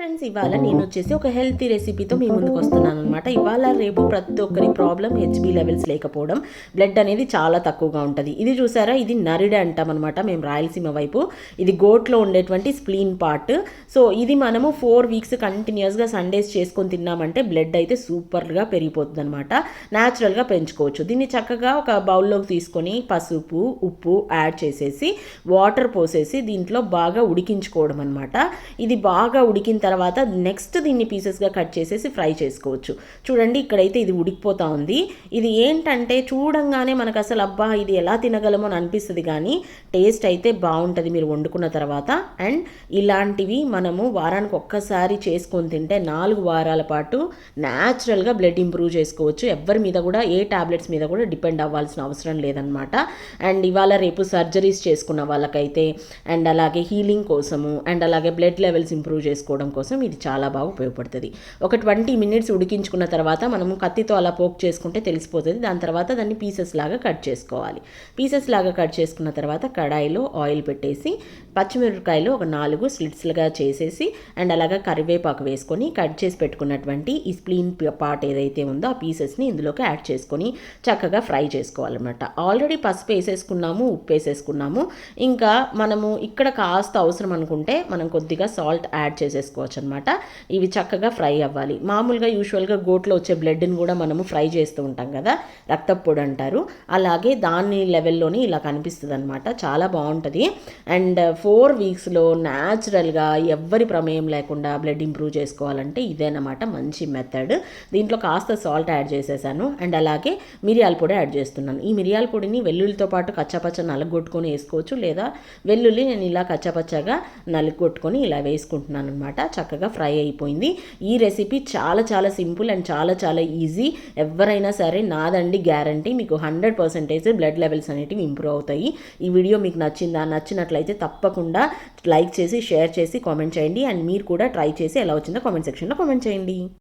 Friends ఇవాళ నేను వచ్చేసి ఒక హెల్తీ రెసిపీతో మీ ముందుకు వస్తున్నాను అనమాట ఇవాళ రేపు ప్రతి ఒక్కరి ప్రాబ్లం హెచ్బి లెవెల్స్ లేకపోవడం బ్లడ్ అనేది చాలా తక్కువగా ఉంటుంది. ఇది చూసారా? ఇది నరిడ అంటాం అనమాట మేము రాయలసీమ వైపు. ఇది గోట్లో ఉండేటువంటి స్ప్లీన్ పార్ట్ సో ఇది మనము ఫోర్ వీక్స్ కంటిన్యూస్గా సండేస్ చేసుకొని తిన్నామంటే బ్లడ్ అయితే సూపర్గా పెరిగిపోతుంది అనమాట న్యాచురల్గా పెంచుకోవచ్చు. దీన్ని చక్కగా ఒక బౌల్లోకి తీసుకొని పసుపు ఉప్పు యాడ్ చేసేసి వాటర్ పోసేసి దీంట్లో బాగా ఉడికించుకోవడం అనమాట ఇది బాగా ఉడికిన తర్వాత నెక్స్ట్ దీన్ని పీసెస్గా కట్ చేసేసి ఫ్రై చేసుకోవచ్చు. చూడండి ఇక్కడైతే ఇది ఉడికిపోతా ఉంది. ఇది ఏంటంటే చూడంగానే మనకు అసలు అబ్బా ఇది ఎలా తినగలమో అని అనిపిస్తుంది కానీ టేస్ట్ అయితే బాగుంటుంది మీరు వండుకున్న తర్వాత. అండ్ ఇలాంటివి మనము వారానికి ఒక్కసారి చేసుకొని తింటే నాలుగు వారాల పాటు న్యాచురల్గా బ్లడ్ ఇంప్రూవ్ చేసుకోవచ్చు. ఎవరి మీద కూడా ఏ టాబ్లెట్స్ మీద కూడా డిపెండ్ అవ్వాల్సిన అవసరం లేదనమాట అండ్ ఇవాళ రేపు సర్జరీస్ చేసుకున్న వాళ్ళకైతే అండ్ అలాగే హీలింగ్ కోసము అండ్ అలాగే బ్లడ్ లెవెల్స్ ఇంప్రూవ్ చేసుకోవడం కోసం కోసం ఇది చాలా బాగా ఉపయోగపడుతుంది. ఒక ట్వంటీ మినిట్స్ ఉడికించుకున్న తర్వాత మనము కత్తితో అలా పోక్ చేసుకుంటే తెలిసిపోతుంది. దాని తర్వాత దాన్ని పీసెస్ లాగా కట్ చేసుకోవాలి. పీసెస్ లాగా కట్ చేసుకున్న తర్వాత కడాయిలో ఆయిల్ పెట్టేసి పచ్చిమిరపకాయలు ఒక నాలుగు స్లిట్స్లుగా చేసేసి అండ్ అలాగా కరివేపాకు వేసుకొని కట్ చేసి పెట్టుకున్నటువంటి ఈ స్ప్లీన్ పార్ట్ ఏదైతే ఉందో ఆ పీసెస్ని ఇందులోకి యాడ్ చేసుకొని చక్కగా ఫ్రై చేసుకోవాలన్నమాట. ఆల్రెడీ పసుపు వేసేసుకున్నాము ఉప్పు వేసేసుకున్నాము. ఇంకా మనము ఇక్కడ కాస్త అవసరం అనుకుంటే మనం కొద్దిగా సాల్ట్ యాడ్ చేసేసుకోవచ్చు అనమాట ఇవి చక్కగా ఫ్రై అవ్వాలి. మామూలుగా యూజువల్గా గోట్లో వచ్చే బ్లడ్ని కూడా మనము ఫ్రై చేస్తూ ఉంటాం కదా రక్తపొడి అంటారు. అలాగే దాని లెవెల్లోనే ఇలా కనిపిస్తుంది అనమాట చాలా బాగుంటుంది. అండ్ ఫోర్ వీక్స్లో న్యాచురల్గా ఎవ్వరి ప్రమేయం లేకుండా బ్లడ్ ఇంప్రూవ్ చేసుకోవాలంటే ఇదేనమాట మంచి మెథడ్. దీంట్లో కాస్త సాల్ట్ యాడ్ చేసేసాను. అండ్ అలాగే మిరియాల పొడి యాడ్ చేస్తున్నాను. ఈ మిరియాల పొడిని వెల్లుల్లితో పాటు కచ్చపచ్చ నలగొట్టుకొని వేసుకోవచ్చు. లేదా వెల్లుల్లి నేను ఇలా కచ్చపచ్చగా నలుగొట్టుకొని ఇలా వేసుకుంటున్నాను అనమాట చక్కగా ఫ్రై అయిపోయింది. ఈ రెసిపీ చాలా చాలా సింపుల్ అండ్ చాలా చాలా ఈజీ. ఎవరైనా సరే నాదండి గ్యారంటీ. మీకు హండ్రెడ్ పర్సెంటేజ్ బ్లడ్ లెవెల్స్ అనేటివి ఇంప్రూవ్ అవుతాయి. ఈ వీడియో మీకు నచ్చిందా? నచ్చినట్లయితే తప్పకుండా లైక్ చేసి షేర్ చేసి కామెంట్ చేయండి. అండ్ మీరు కూడా ట్రై చేసి ఎలా వచ్చిందో కామెంట్ సెక్షన్లో కామెంట్ చేయండి.